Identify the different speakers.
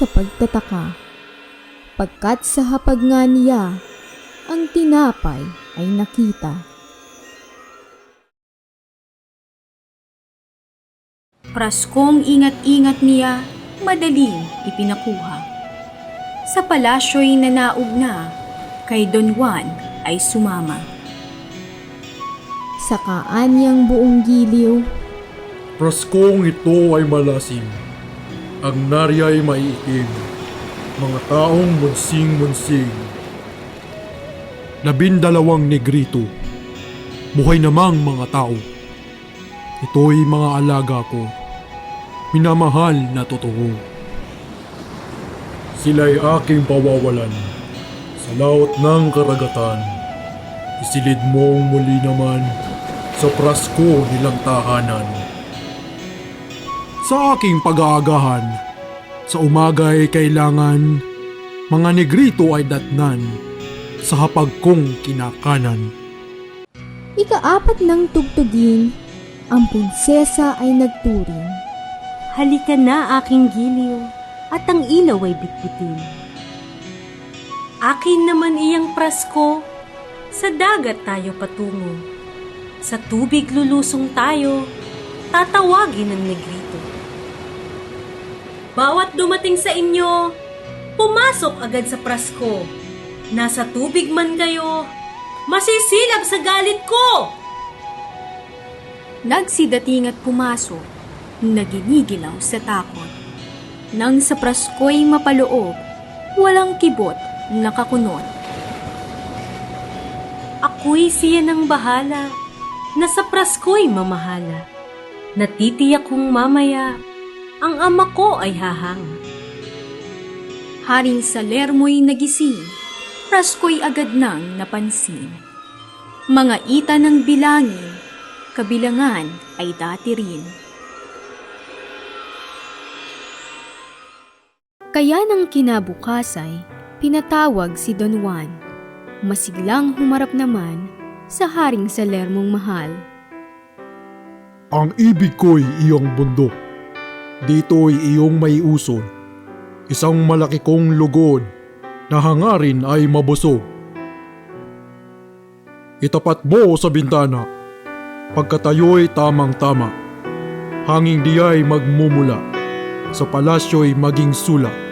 Speaker 1: sa pagtataka. Pagkat sa hapag nga niya, ang tinapay ay nakita.
Speaker 2: Praskong ingat-ingat niya, madaling ipinakuha. Sa palasyo'y nanaog na, kay Don Juan ay sumama.
Speaker 1: Sa kaanyang buong giliw,
Speaker 3: Praskong ito ay malasim. Ang narya ay maiitim. Mga taong munsing-munsing. Labindalawang negrito. Buhay namang mga tao. Ito'y mga alaga ko. Minamahal na totoo. Sila'y aking pawawalan. Sa laot ng karagatan. Isilid mong muli naman sa prasko nilang tahanan. Sa aking pag-aagahan, sa umaga ay kailangan mga negrito ay datnan sa hapag kong kinakanan.
Speaker 1: ikaapat ng tugtugin, ang prinsesa ay nagturing.
Speaker 4: Halika na aking giliw at ang ilaw ay bitbitin. Akin naman iyang prasko, sa dagat tayo patungo. Sa tubig lulusong tayo, tatawagin ng negrito. Bawat dumating sa inyo, pumasok agad sa prasko. Nasa tubig man kayo, masisilab sa galit ko!
Speaker 2: Nagsidating at pumasok, naginigilaw sa takot. Nang sa prasko'y mapaloob, walang kibot nakakunot.
Speaker 4: Ako'y siya ng bahala, na sa prasko'y mamahala. Natitiyak kong mamaya, ang ama ko ay hahanga.
Speaker 2: Haring Salermo'y nagising, prasko'y agad nang napansin. Mga ita ng bilangin, kabilangan ay dati rin. Kaya nang kinabukasay, pinatawag si Don Juan. Masiglang humarap naman sa Haring Salermong mahal.
Speaker 3: Ang ibig ko'y iyong bundok. Dito'y iyong may usol. Isang malaki kong lugod na hangarin ay mabusog. Itapat mo sa bintana. Pagkatayo'y tamang-tama. Hanging diya'y magmumula. Sa palasyo'y maging sula.